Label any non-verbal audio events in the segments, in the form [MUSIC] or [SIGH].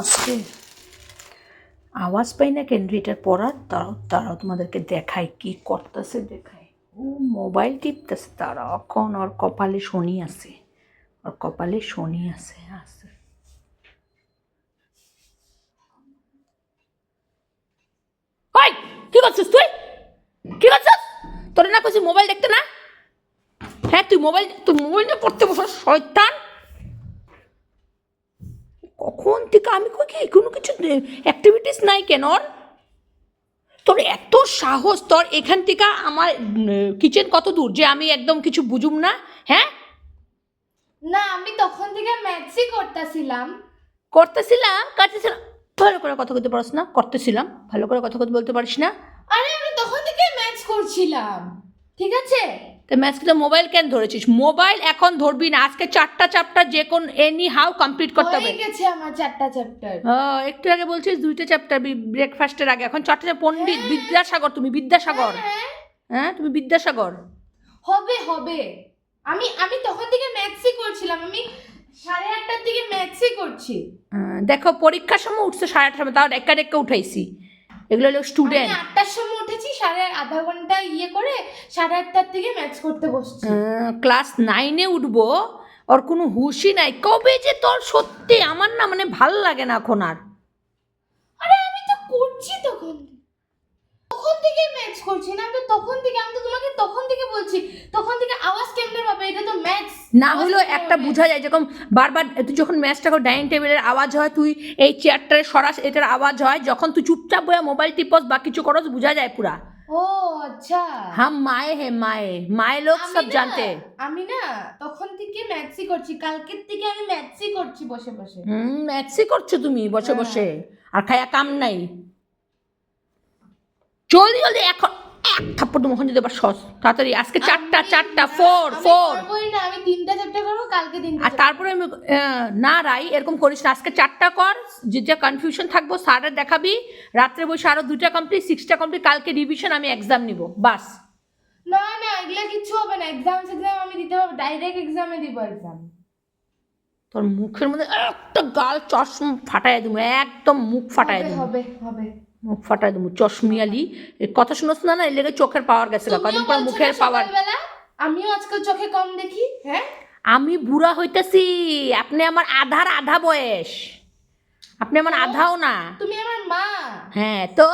আজকে আওয়াজ পাই না কেন এটার পড়ার? তারাও তারাও তোমাদেরকে দেখায় কি করতেছে দেখায় ও মোবাইল টিপতেছে তারা এখন ওর কপালে শনি আছে। ওর কপালে শনি আছে আছে। কি করছিস তুই? কি করছিস? তোর না কইছি মোবাইল দেখতে না? হ্যাঁ তুই মোবাইল তুই মোবাইল নিয়ে পড়তে বসো, শয়তান। কখন থেকে আমি কই কি কোনো কিছু অ্যাক্টিভিটিস নাই কেন? তোর এত সাহস তোর এখান থেকে আমার কিচেন কত দূর যে আমি একদম কিছু বুঝুম না হ্যাঁ? না আমি তখন থেকে ম্যাথসই করতেছিলাম। করতেছিলাম কাটতেছিলাম ভালো করে কথা বলতে পারিস না করতেছিলাম ভালো করে কথা বলতে পারিস না। আরে আমি তখন থেকে ম্যাথস করছিলাম ঠিক আছে? তো ম্যাচটা মোবাইল কেন ধরেছিস? মোবাইল এখন ধরবি না। আজকে চারটা চ্যাপ্টার যে কোন এনি হাউ কমপ্লিট করতে হবে। গেছে আমার চারটা চ্যাপ্টার। ও, একটু আগে বলছিস দুইটা চ্যাপ্টার ব্রেকফাস্টের আগে। এখন চারটা পণ্ডিত। বিদ্যাসাগর তুমি বিদ্যাসাগর। হ্যাঁ হ্যাঁ। তুমি বিদ্যাসাগর। হবে হবে। আমি আমি তখন থেকে ম্যাথসই করছিলাম। আমি সাড়ে আটটার দিকে ম্যাথসই করছি। দেখো পরীক্ষার সময় উঠছে সাড়ে আটটার সময়। তাও একা একা উঠাইছি। এগুলো হলো স্টুডেন্ট আটটার সময় সাড়ে আধা ঘণ্টা ইয়ে করে সাড়ে আটটার থেকে ম্যাথস করতে বসছি। ক্লাস নাইনে উঠবো ওর কোনো হুশই নাই। কবে যে তোর সত্যি আমার না মানে ভালো লাগে না এখন আর। আরে আমি তো করছি তখন। তখন থেকে ম্যাথস করছি না আমি তো তখন থেকে আমি তো তোমাকে তখন থেকে বলছি তখন থেকে আওয়াজ কেমনে পাবে? এটা তো ম্যাথস না হলেও একটা বোঝা যায় যখন বারবার তুই যখন ম্যাচটা ডাইনিং টেবিলের আওয়াজ হয় তুই এই চেয়ারটার সরাস এটার আওয়াজ হয় যখন তুই চুপচাপ বয়ে মোবাইল টিপস বা কিছু করস বোঝা যায় পুরা। ও আচ্ছা। হাম মায়ে হে মায়ে। মায়ে লোক সব জানতে। আমি না তখন থেকে ম্যাথসি করছি। কালকের থেকে আমি ম্যাথসি করছি বসে বসে। হুম ম্যাথসি করছ তুমি বসে হ্যাঁ। বসে। আর খায়া কাম নাই। জলদি জলদি এখন থাপ্পড় তো মুখন যদি আবার সস। তাড়াতাড়ি আজকে চারটা চারটা ফোর ফোর। আমি তিনটা চ্যাপ্টার করব কালকে তিনটা আর তারপরে আমি না রাই এরকম করিস না। আজকে চারটা কর যে যা কনফিউশন থাকব স্যারের দেখাবি। রাত্রে বসে আরও দুটা কমপ্লিট সিক্সটা কমপ্লিট কালকে রিভিশন আমি এক্সাম নিব বাস। না না এগুলা কিচ্ছু হবে না। এক্সাম এক্সাম আমি দিতে পারব ডাইরেক্ট এক্সামে দিব এক্সাম তোর মুখের মধ্যে একটা গাল চশম ফাটাই দেবো একদম মুখ ফাটাই হবে দেবো। হবে হবে। মুখ ফাটাই দেবো। চশমিয়ালি আলি কথা শুনোস না না এর লেগে চোখের পাওয়ার গেছে কদিন পর মুখের পাওয়ার আমিও আজকাল চোখে কম দেখি হ্যাঁ? আমি বুড়া হইতেছি আপনি আমার আধার আধা বয়স। আপনি আমার আধাও না। তুমি আমার মা। হ্যাঁ তো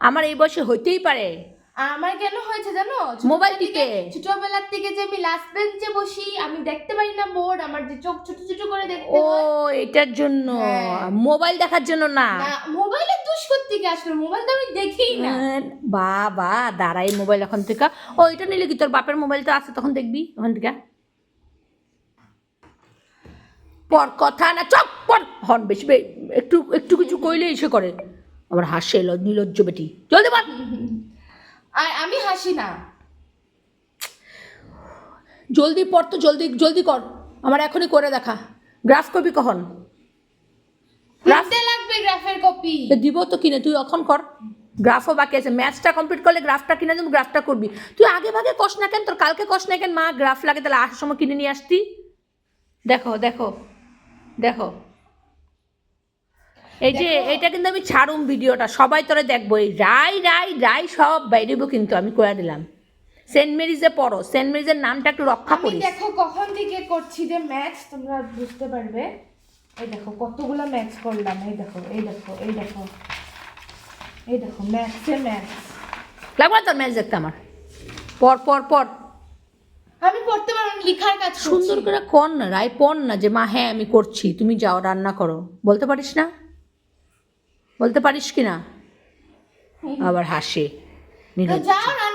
আমার এই বয়সে হইতেই পারে। আমার কেন হয়েছে জানো? মোবাইল থেকে- ছোটবেলার থেকে যে আমি লাস্ট বেঞ্চে বসি আমি দেখতে পারি না বোর্ড আমার যে চোখ ছোট ছোট করে দেখতে ও এটার জন্য। হ্যাঁ। মোবাইল দেখার জন্য না। না মোবাইলের দুষ্কর থেকে আসলে মোবাইল তো আমি দেখি না। হ্যাঁ, বাবা দাঁড়াই মোবাইল এখন থেকে। ও এটা নিলে কি তোর বাপের মোবাইল তো আছে তখন দেখবি ওখান থেকে। পর কথা না চপ পর। হন বেশি একটু একটু কিছু কইলে এসে করে। আবার হাসে ল- নির্লজ্জ বেটি। জলদি বল। [LAUGHS] আর আমি হাসি না। জলদি পড় তো জলদি জলদি কর। আমার এখনই করে দেখা। গ্রাফ কপি কখন? লাগবে গ্রাফের কপি। দিব তো কিনে তুই এখন কর। গ্রাফও বাকি আছে। ম্যাথসটা কমপ্লিট করলে গ্রাফটা কিনে দেবো গ্রাফটা করবি। তুই আগে ভাগে কষ না কেন তোর কালকে কষ না কেন মা গ্রাফ লাগে তাহলে আসার সময় কিনে নিয়ে আসতি। দেখো দেখো দেখো। এই যে এটা কিন্তু আমি ছাড়ুম ভিডিওটা সবাই তোরা দেখব। এই রাই রাই রাই সব বাইরেবো কিন্তু আমি করে দিলাম। সেন্ট মেরিজে পড়ো সেন্ট মেরিজের নামটা একটু রক্ষা করি দেখো কখন থেকে করছি যে ম্যাথস তোমরা বুঝতে পারবে। এই দেখো কতগুলো ম্যাথস করলাম। এই দেখো এই দেখো এই দেখো এই দেখো ম্যাথসে ম্যাথস। লাগবে তোর ম্যাচ দেখতে আমার? পর পর পর আমি পড়তে পারব লিখার কাজ সুন্দর করে কর না রায় পড় না যে মা হ্যাঁ আমি করছি তুমি যাও রান্না করো। বলতে পারিস না? বলতে পারিস কি না আবার হাসে। যাও